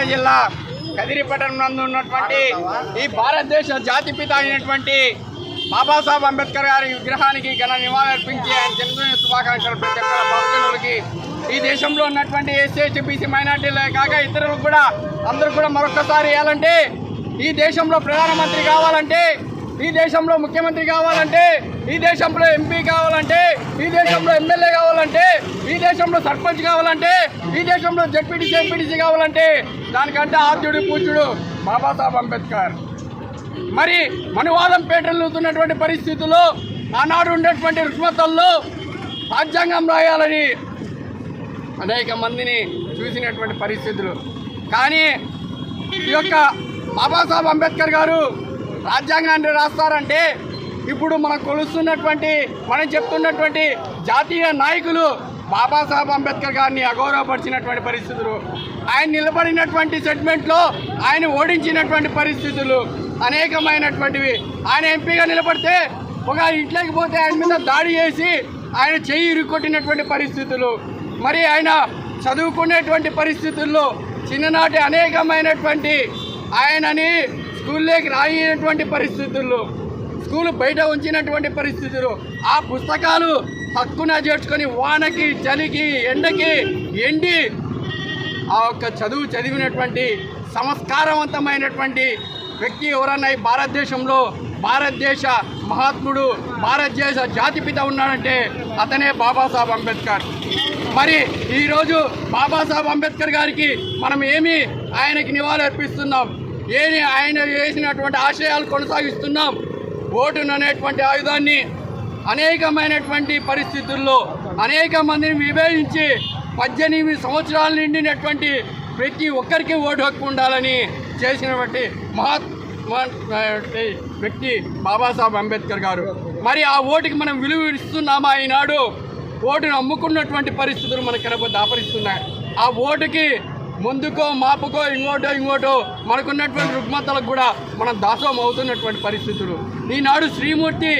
శ్రీ జిల్లా కదిరిపట్టణం నందు ఉన్నటువంటి ఈ భారతదేశ జాతిపిత అయినటువంటి బాబాసాహెబ్ అంబేద్కర్ గారి విగ్రహానికి ఘన నివాళులర్పించి ఆయన జన్మదిన శుభాకాంక్షలు ప్రతి ఒక్క ఈ దేశంలో ఉన్నటువంటి ఎస్సీ బీసీ మైనార్టీలే కాక ఇతరులకు కూడా అందరూ కూడా మరొకసారి వేయాలంటే ఈ దేశంలో ప్రధానమంత్రి కావాలంటే ఈ దేశంలో ముఖ్యమంత్రి కావాలంటే ఈ దేశంలో ఎంపీ కావాలంటే ఈ దేశంలో ఎమ్మెల్యే కావాలంటే ఈ దేశంలో సర్పంచ్ కావాలంటే ఈ దేశంలో జడ్పీటీసీ ఎంపీటీసీ కావాలంటే దానికంటే ఆద్యుడు పూజ్యుడు బాబాసాహెబ్ అంబేద్కర్. మరి మనువాదం పేటలుతున్నటువంటి పరిస్థితుల్లో ఆనాడు ఉండేటువంటి రుగ్మతల్లో రాజ్యాంగం రాయాలని అనేక మందిని చూసినటువంటి పరిస్థితులు. కానీ ఈ యొక్క బాబాసాహెబ్ అంబేద్కర్ గారు రాజ్యాంగాన్ని రాస్తారంటే ఇప్పుడు మనం కొలుస్తున్నటువంటి మనం చెప్తున్నటువంటి జాతీయ నాయకులు బాబాసాహెబ్ అంబేద్కర్ గారిని అగౌరవపరిచినటువంటి పరిస్థితులు ఆయన నిలబడినటువంటి సెగ్మెంట్లో ఆయన ఓడించినటువంటి పరిస్థితులు అనేకమైనటువంటివి. ఆయన ఎంపీగా నిలబడితే ఒక ఇంట్లోకి పోతే ఆయన మీద దాడి చేసి ఆయన చెయ్యి ఇరుక్కొట్టినటువంటి పరిస్థితులు. మరి ఆయన చదువుకునేటువంటి పరిస్థితుల్లో చిన్ననాటి అనేకమైనటువంటి ఆయనని స్కూల్లోకి రాయినటువంటి పరిస్థితుల్లో స్కూల్ బయట ఉంచినటువంటి పరిస్థితులు ఆ పుస్తకాలు హక్కున చేర్చుకొని వానకి చలికి ఎండకి ఎండి ఆ యొక్క చదువు చదివినటువంటి సంస్కారవంతమైనటువంటి వ్యక్తి ఎవరన్నా ఈ భారతదేశంలో భారతదేశ మహాత్ముడు భారతదేశ జాతిపిత ఉన్నాడంటే అతనే బాబాసాహెబ్ అంబేద్కర్. మరి ఈరోజు బాబాసాహెబ్ అంబేద్కర్ గారికి మనం ఏమి ఆయనకి నివాళులు అర్పిస్తున్నాం ఏమి ఆయన వేసినటువంటి ఆశయాలు కొనసాగిస్తున్నాం. ఓటును అనేటువంటి ఆయుధాన్ని అనేకమైనటువంటి పరిస్థితుల్లో అనేక మందిని విభేదించి పద్దెనిమిది సంవత్సరాలు నిండినటువంటి ప్రతి ఒక్కరికి ఓటు హక్కు ఉండాలని చేసినటువంటి మహాత్మా వ్యక్తి బాబాసాహెబ్ అంబేద్కర్ గారు. మరి ఆ ఓటుకి మనం విలువ ఇస్తున్నామా ఈనాడు? ఓటును అమ్ముకున్నటువంటి పరిస్థితులు మనకు కనబడి దాపరిస్తున్నాయి. ఆ ఓటుకి ముందుకో మాపుకో ఇంకోటో ఇంకోటో. మనకున్నటువంటి రుగ్మతలకు కూడా మనం దాసోహం అవుతున్నటువంటి పరిస్థితులు. ఈనాడు శ్రీమూర్తి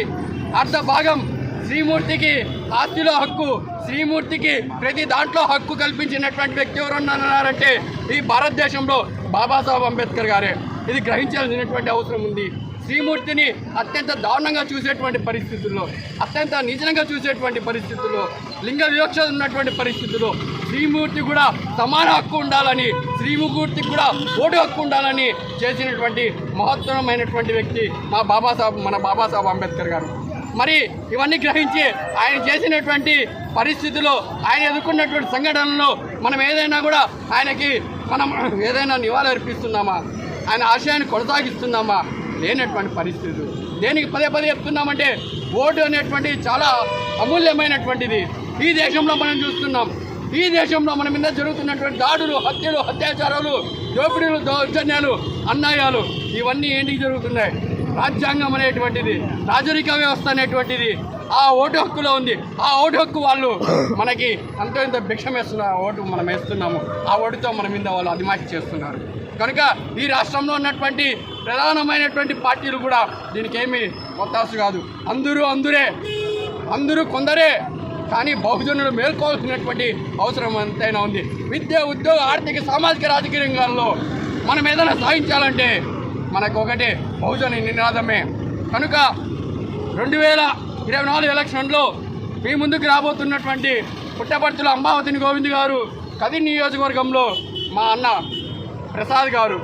అర్ధ భాగం. శ్రీమూర్తికి ఆస్తిలో హక్కు శ్రీమూర్తికి ప్రతి దాంట్లో హక్కు కల్పించినటువంటి వ్యక్తి ఎవరన్నారంటే ఈ భారతదేశంలో బాబాసాహెబ్ అంబేద్కర్ గారే. ఇది గ్రహించాల్సినటువంటి అవసరం ఉంది. శ్రీమూర్తిని అత్యంత దారుణంగా చూసేటువంటి పరిస్థితుల్లో అత్యంత నిజంగా చూసేటువంటి పరిస్థితుల్లో లింగ వివక్ష ఉన్నటువంటి పరిస్థితుల్లో శ్రీమూర్తి కూడా సమాన హక్కు ఉండాలని శ్రీమూర్తికి కూడా ఓటు హక్కు ఉండాలని చేసినటువంటి మహత్తరమైనటువంటి వ్యక్తి మా బాబాసాహెబ్ మన బాబాసాహెబ్ అంబేద్కర్ గారు. మరి ఇవన్నీ గ్రహించి ఆయన చేసినటువంటి పరిస్థితుల్లో ఆయన ఎదుర్కొన్నటువంటి సంఘటనలో మనం ఏదైనా కూడా ఆయనకి మనం ఏదైనా నివాళి అర్పిస్తున్నామా ఆయన ఆశయాన్ని కొనసాగిస్తున్నామా? లేనటువంటి పరిస్థితులు దేనికి పదే పదే చెప్తున్నామంటే ఓటు అనేటువంటి చాలా అమూల్యమైనటువంటిది. ఈ దేశంలో మనం చూస్తున్నాం. ఈ దేశంలో మన మీద జరుగుతున్నటువంటి దాడులు హత్యలు అత్యాచారాలు దోపిడీలు దౌర్జన్యాలు అన్యాయాలు ఇవన్నీ ఏంటికి జరుగుతున్నాయి? రాజ్యాంగం అనేటువంటిది రాజరిక వ్యవస్థ అనేటువంటిది ఆ ఓటు హక్కులో ఉంది. ఆ ఓటు హక్కు వాళ్ళు మనకి అంతో ఇంత భిక్షం వేస్తున్న ఓటు మనం వేస్తున్నాము. ఆ ఓటుతో మన మీద వాళ్ళు అదిమాకి చేస్తున్నారు. కనుక ఈ రాష్ట్రంలో ఉన్నటువంటి ప్రధానమైనటువంటి పార్టీలు కూడా దీనికి ఏమీ ఒత్తాసు కాదు. అందరూ అందరే అందరూ కొందరే కానీ బహుజనులు మేల్కోవాల్సినటువంటి అవసరం ఎంతైనా ఉంది. విద్య ఉద్యోగ ఆర్థిక సామాజిక రాజకీయ రంగాల్లో మనం ఏదైనా సాధించాలంటే మనకు ఒకటే బహుజన నినాదమే. కనుక రెండు వేల ఇరవై నాలుగు ఎలక్షన్లో మీ ముందుకు రాబోతున్నటువంటి పుట్టపర్తుల అంబావతిని గోవింద్ గారు కది నియోజకవర్గంలో మా అన్న ప్రసాద్ గారు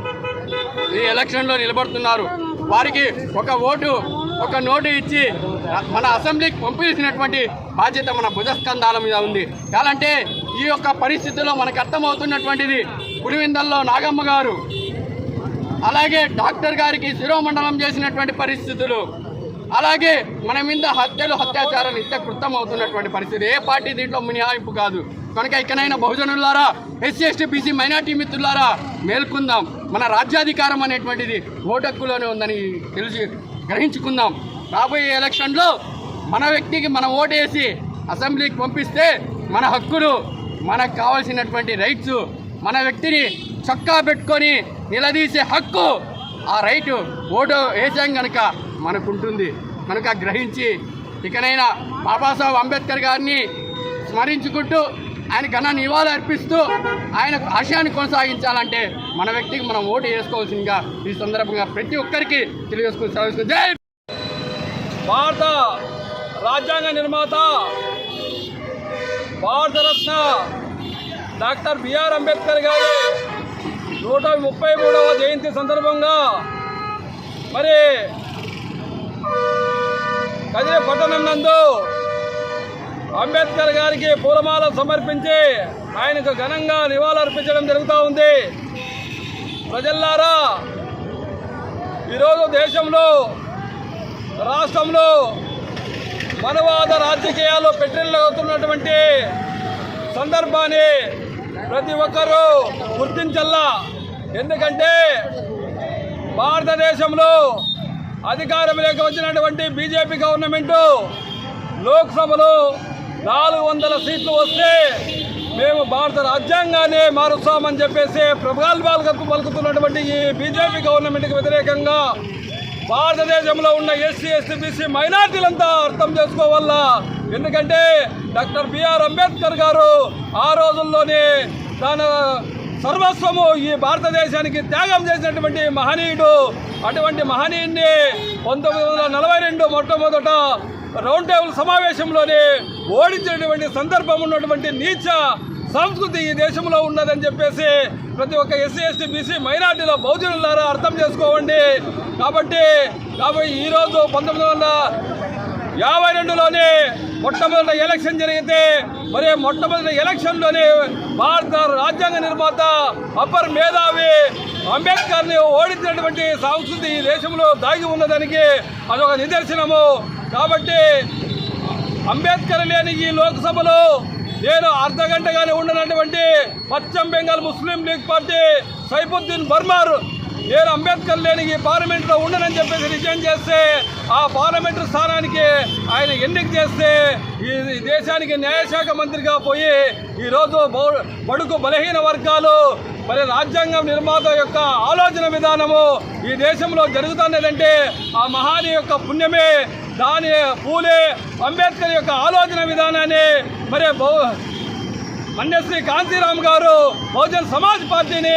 ఈ ఎలక్షన్లో నిలబడుతున్నారు. వారికి ఒక ఓటు ఒక నోటు ఇచ్చి మన అసెంబ్లీకి పంపించినటువంటి బాధ్యత మన భుజస్కంధాల మీద ఉంది. కాలంటే ఈ యొక్క పరిస్థితిలో మనకు అర్థమవుతున్నటువంటిది పులివిందల్లో నాగమ్మ గారు అలాగే డాక్టర్ గారికి శిరోమండలం చేసినటువంటి పరిస్థితులు. అలాగే మన మీద హత్యలు అత్యాచారాలు నిత్య కృతం అవుతున్నటువంటి పరిస్థితి. ఏ పార్టీ దీంట్లో మినహాయింపు కాదు. కనుక ఇకనైనా బహుజనులారా ఎస్సీ ఎస్టీ బీసీ మైనార్టీ మిత్రులారా మేల్కొందాం. మన రాజ్యాధికారం అనేటువంటిది ఓటక్కులోనే ఉందని తెలిసి గ్రహించుకుందాం. రాబోయే ఎలక్షన్లో మన వ్యక్తికి మనం ఓటేసి అసెంబ్లీకి పంపిస్తే మన హక్కులు మనకు కావాల్సినటువంటి రైట్స్ మన వ్యక్తిని చొక్కా పెట్టుకొని నిలదీసే హక్కు ఆ రైటు ఓటు వేసాం కనుక మనకుంటుంది. కనుక గ్రహించి ఇకనైనా బాబాసాహెబ్ అంబేద్కర్ గారిని స్మరించుకుంటూ ఆయన ఘన నివాళులు అర్పిస్తూ ఆయన ఆశయాన్ని కొనసాగించాలంటే మన వ్యక్తికి మనం ఓటు వేసుకోవాల్సిందిగా ఈ సందర్భంగా ప్రతి ఒక్కరికి తెలియజేసుకుని సెలవు జై భారత రాజ్యాంగ నిర్మాత భారతరత్న డాక్టర్ బిఆర్ అంబేద్కర్ గారి నూట ముప్పై మూడవ జయంతి సందర్భంగా మరి కదిరి పట్టణం నందు అంబేద్కర్ గారికి పూలమాల సమర్పించి ఆయనకు ఘనంగా నివాళులర్పించడం జరుగుతూ ఉంది. ప్రజల్లారా ఈరోజు దేశంలో రాష్ట్రంలో మనవాద రాజకీయాలు పెట్టిల్లవుతున్నటువంటి సందర్భాన్ని ప్రతి ఒక్కరూ గుర్తించల్లా. ఎందుకంటే భారతదేశంలో అధికారంలోకి వచ్చినటువంటి బీజేపీ గవర్నమెంటు లోక్సభలో నాలుగు వందల సీట్లు వస్తే మేము భారత రాజ్యాంగాన్ని మారుస్తామని చెప్పేసి ప్రగల్భాలకు పలుకుతున్నటువంటి ఈ బీజేపీ గవర్నమెంట్కి వ్యతిరేకంగా భారతదేశంలో ఉన్న ఎస్సీ ఎస్టీ బీసీ మైనార్టీలంతా అర్థం చేసుకోవాలా ఎందుకంటే డాక్టర్ బిఆర్ అంబేద్కర్ గారు ఆ రోజుల్లోనే తన సర్వస్వము ఈ భారతదేశానికి త్యాగం చేసినటువంటి మహనీయుడు. అటువంటి మహనీయుడిని పంతొమ్మిది వందల నలభై రెండు మొట్టమొదట రౌండ్ టేబుల్ సమావేశంలోనే ఓడించినటువంటి సందర్భం ఉన్నటువంటి నీచ సంస్కృతి ఈ దేశంలో ఉన్నదని చెప్పేసి ప్రతి ఒక్క ఎస్సీ ఎస్టీ బీసీ మైనార్టీల బహుజనులారా అర్థం చేసుకోవండి. కాబట్టి కాబట్టి ఈరోజు పంతొమ్మిది వందల యాభై రెండులోనే మొట్టమొదటి ఎలక్షన్ జరిగితే మరి మొట్టమొదటి ఎలక్షన్లోనే భారత రాజ్యాంగ నిర్మాత అప్పర్ మేధావి అంబేద్కర్ని ఓడించినటువంటి సంస్కృతి ఈ దేశంలో దాగి ఉన్నదానికి అదొక నిదర్శనము. కాబట్టి అంబేద్కర్ లేని ఈ లోక్సభలో నేను అర్ధ గంటగానే ఉండనటువంటి పశ్చిమ Bengal Muslim League party Saifuddin Barmar నేను అంబేద్కర్ లేని ఈ పార్లమెంట్లో ఉండనని చెప్పేసి రిజైన్ చేస్తే ఆ పార్లమెంటు స్థానానికి ఆయన ఎన్నిక చేస్తే ఈ దేశానికి న్యాయశాఖ మంత్రిగా పోయి ఈరోజు బడుకు బలహీన వర్గాలు మరి రాజ్యాంగం నిర్మాత యొక్క ఆలోచన విధానము ఈ దేశంలో జరుగుతున్నదంటే ఆ మహాని యొక్క పుణ్యమే. దాని పూలే అంబేద్కర్ యొక్క ఆలోచన విధానాన్ని మరి మన్యశ్రీ కాంతిరామ్ గారు బహుజన్ సమాజ్ పార్టీని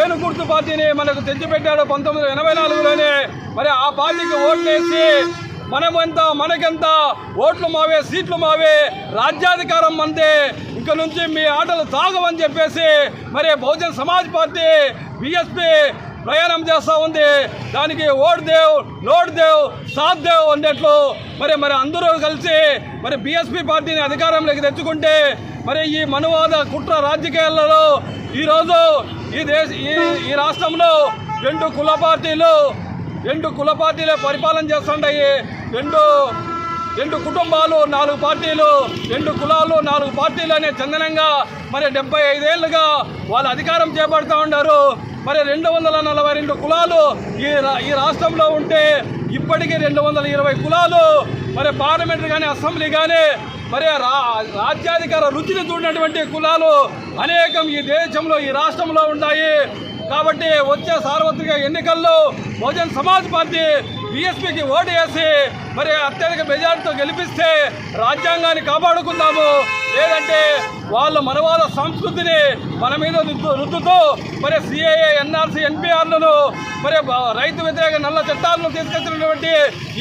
ఏనుగుర్తు పార్టీని మనకు తెచ్చిపెట్టాడు పంతొమ్మిది వందల ఎనభై నాలుగులోనే. మరి ఆ పార్టీకి ఓట్లేసి మనమెంత మనకెంత ఓట్లు మావే సీట్లు మావే రాజ్యాధికారం అంతే ఇక నుంచి మీ ఆటలు తాగవని చెప్పేసి మరి బహుజన్ సమాజ్ పార్టీ బిఎస్పి ప్రయాణం చేస్తూ ఉంది. దానికి ఓట్ దేవ్ లోడ్ దేవ్ సాత్ దేవ్ అన్నట్లు మరి మరి అందరూ కలిసి మరి బీఎస్పీ పార్టీని అధికారంలోకి తెచ్చుకుంటే మరి ఈ మనువాద కుట్ర రాజకీయాలలో ఈరోజు ఈ దేశ ఈ ఈ రాష్ట్రంలో రెండు కుల పార్టీలు రెండు కుల పార్టీలే పరిపాలన చేస్తుంటాయి. రెండు రెండు కుటుంబాలు నాలుగు పార్టీలు రెండు కులాలు నాలుగు పార్టీలు అనే చందనంగా మరి డెబ్బై ఐదేళ్ళుగా వాళ్ళు అధికారం చేపడుతూ ఉన్నారు. మరి రెండు వందల నలభై రెండు కులాలు ఈ రా- ఈ రాష్ట్రంలో ఉంటే ఇప్పటికీ రెండు వందల ఇరవై కులాలు మరి పార్లమెంట్ కానీ అసెంబ్లీ కానీ మరి రా రాజ్యాధికార రుచిని చూడినటువంటి కులాలు అనేకం ఈ దేశంలో ఈ రాష్ట్రంలో ఉన్నాయి కాబట్టి వచ్చే సార్వత్రిక ఎన్నికల్లో బహుజన్ సమాజ్ పార్టీ బీఎస్పీకి ఓటు వేసి మరి అత్యధిక మెజార్టీతో గెలిపిస్తే రాజ్యాంగాన్ని కాపాడుకుందాము. లేదంటే వాళ్ళ మనవాద సంస్కృతిని మన మీద రుద్దుతూ మరి సిఏఏ ఎన్ఆర్సీ ఎన్పిఆర్లను మరి రైతు వ్యతిరేక నల్ల చట్టాలను తీసుకొచ్చినటువంటి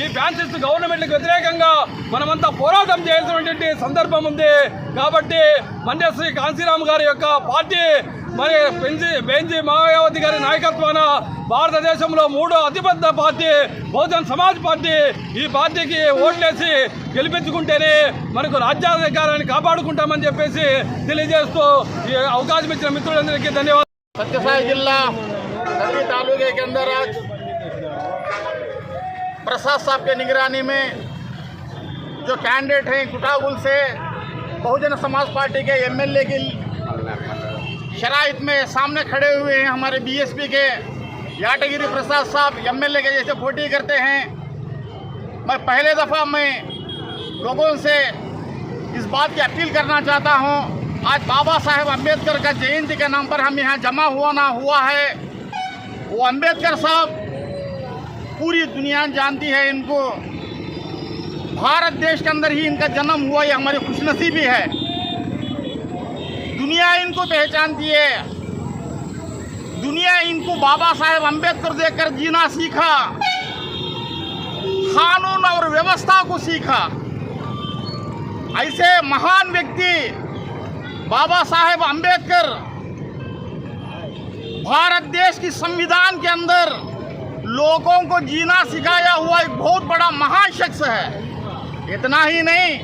ఈ ఫ్యాన్సిస్ట్ గవర్నమెంట్కి వ్యతిరేకంగా మనమంతా పోరాటం చేయాల్సినటువంటి సందర్భం ఉంది. కాబట్టి మన్యశ్రీ కాంశీరామ్ గారి యొక్క పార్టీ మరి బెంజి బెంజి మాయావతి గారి నాయకత్వాన భారతదేశంలో మూడో అతిపెద్ద పార్టీ బహుజన్ సమాజ్ పార్టీ ఈ పార్టీకి ఓట్లేసి గెలిపించుకుంటేనే మనకు రాజ్యాధికారాన్ని కాపాడుకుంటామని చెప్పేసి తెలియజేస్తూ ఈ అవకాశం ఇచ్చిన మిత్రులందరికీ ధన్యవాదాలు सत्यसाई जिला कदरी तालुके के अंदर आज प्रसाद साहब के निगरानी में जो कैंडिडेट हैं कुटागुल से बहुजन समाज पार्टी के एमएलए की शराइत में सामने खड़े हुए हैं हमारे बीएसपी के। याटगिरी प्रसाद साहब एमएलए के जैसे पोटी करते हैं। मैं पहले दफ़ा मैं लोगों से इस बात की अपील करना चाहता हूँ, आज बाबा साहेब अंबेडकर का जयंती के नाम पर हम यहाँ जमा हुआ ना हुआ है, वो अंबेडकर साहब पूरी दुनिया जानती है इनको। भारत देश के अंदर ही इनका जन्म हुआ, ये हमारी खुशनसीबी है। दुनिया इनको पहचानती है। दुनिया इनको बाबा साहेब अंबेडकर देकर जीना सीखा। कानून और व्यवस्था को सीखा। ऐसे महान व्यक्ति बाबा साहेब अंबेडकर भारत देश की संविधान के अंदर लोगों को जीना सिखाया हुआ एक बहुत बड़ा महान शख्स है। इतना ही नहीं,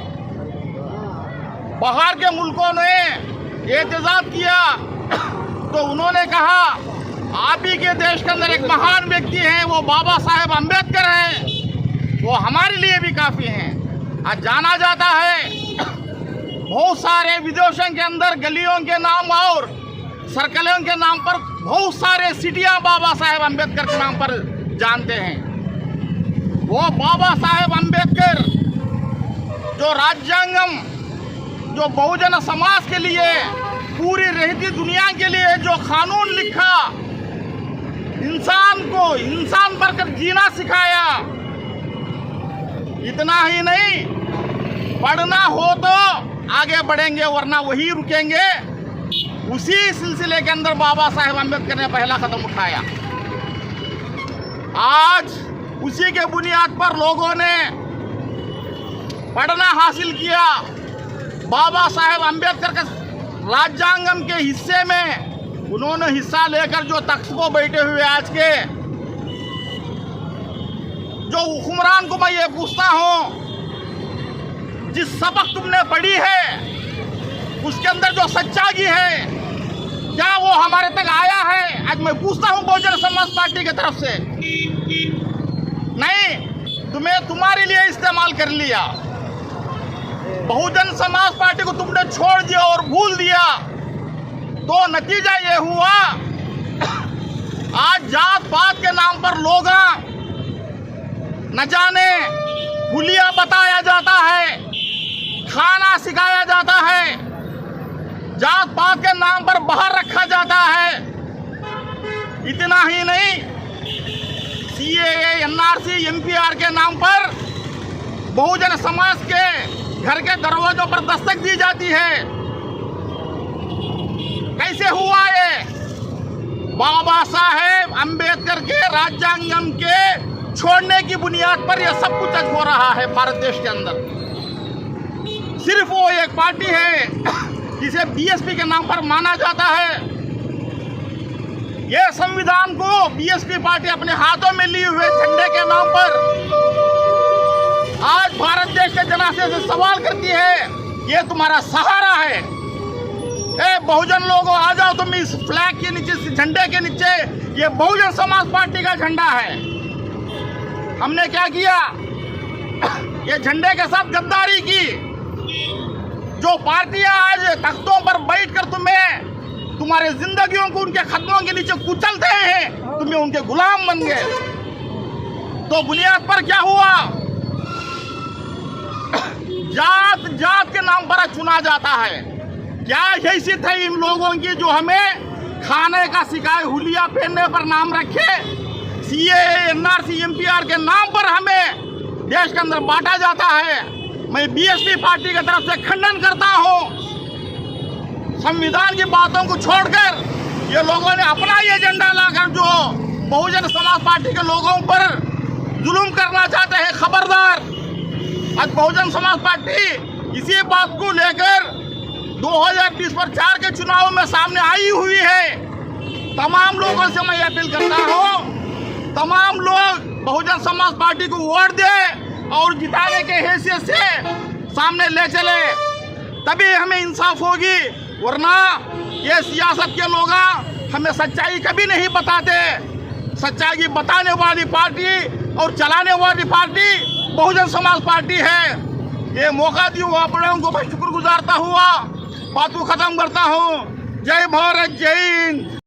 बाहर के मुल्कों ने एहतजाज किया। तो उन्होंने कहा, आप ही के देश के अंदर एक महान व्यक्ति हैं, वो बाबा साहेब अंबेडकर हैं। वो हमारे लिए भी काफ़ी हैं। आज जाना जाता है। बहुत सारे विदेशों के अंदर गलियों के नाम और सर्कलों के नाम पर बहुत सारे सिटियाँ बाबा साहेब अंबेडकर के नाम पर जानते हैं। वो बाबा साहेब अंबेडकर जो राज्यांगम जो बहुजन समाज के लिए, पूरी रहती दुनिया के लिए जो कानून लिखा, इंसान को, इंसान बनकर जीना सिखाया, इतना ही नहीं, पढ़ना हो तो आगे बढ़ेंगे, वरना वही रुकेंगे। उसी सिलसिले के अंदर बाबा साहेब अंबेडकर ने पहला कदम उठाया। आज उसी के बुनियाद पर लोगों ने पढ़ना हासिल किया। बाबा साहेब अंबेडकर के राज्यांगम के हिस्से में उन्होंने हिस्सा लेकर जो तख्त को बैठे हुए आज के, जो हुक्मरान को मैं ये पूछता हूँ, जिस सबक तुमने पढ़ी है, उसके अंदर जो सच्चाई है, क्या वो हमारे तक आया है? आज मैं पूछता हूँ बहुजन समाज पार्टी की तरफ़ से। नहीं, तुम्हें तुम्हारे लिए इस्तेमाल कर लिया। बहुजन समाज पार्टी को तुमने छोड़ दिया और भूल दिया। तो नतीजा ये हुआ, आज जात पात के नाम पर लोग न जाने हुलिया बताया जाता है, खाना सिखाया जाता है जात पात के नाम पर बाहर रखा जाता है। इतना ही नहीं सीएए एनआरसी एमपीआर के नाम पर बहुजन समाज के घर के दरवाजों पर दस्तक दी जाती है। कैसे हुआ ये? बाबा साहेब अंबेडकर के राज्यांगम के छोड़ने की बुनियाद पर यह सब कुछ हो रहा है भारत देश के अंदर। सिर्फ़ वो एक पार्टी है, जिसे बीएसपी के नाम पर माना जाता है। यह संविधान को बीएसपी पार्टी अपने हाथों में लिए हुए झंडे के नाम पर आज भारत देश के जनाशय से सवाल करती है, ये तुम्हारा सहारा है. ए, बहुजन लोगों, आ जाओ तुम इस फ्लैग के नीचे, इस झंडे के नीचे। ये बहुजन समाज पार्टी का झंडा है। हमने क्या किया? ये झंडे के साथ गद्दारी की। जो पार्टियाँ आज तख्तों पर बैठकर तुम्हें, तुम्हारे जिंदगियों को उनके खत्मों के नीचे कुचलते हैं, तुम्हें उनके गुलाम बन गए। तो बुनियाद पर क्या हुआ? जात जात के नाम पर चुना जाता है। क्या हैसियत है इन लोगों की जो हमें खाने का सिखाए हुलिया पहनने पर नाम रखे? C N R C M P R के नाम पर हमें देश के अंदर बांटा जाता है। मैं बीएसपी पार्टी की तरफ़ से खंडन करता हूँ। संविधान की बातों को छोड़कर ये लोगों ने अपना ही एजेंडा लाकर जो बहुजन समाज पार्टी के लोगों पर जुल्म करना चाहते हैं, खबरदार। आज बहुजन समाज पार्टी इसी बात को लेकर 2020 पर चार के चुनाव में सामने आई हुई है। तमाम लोगों से मैं अपील करता हूँ, तमाम लोग बहुजन समाज पार्टी को वोट दे और जिताने के हैसियत से सामने ले चले। तभी हमें इंसाफ होगी, वरना ये सियासत के लोग हमें सच्चाई कभी नहीं बताते। सच्चाई बताने वाली पार्टी और चलाने वाली पार्टी बहुजन समाज पार्टी है। ये मौका दियो आप लोगों को मैं शुक्र गुजारता हुआ। बातों खत्म करता हूँ। जय भारत, जय हिंद।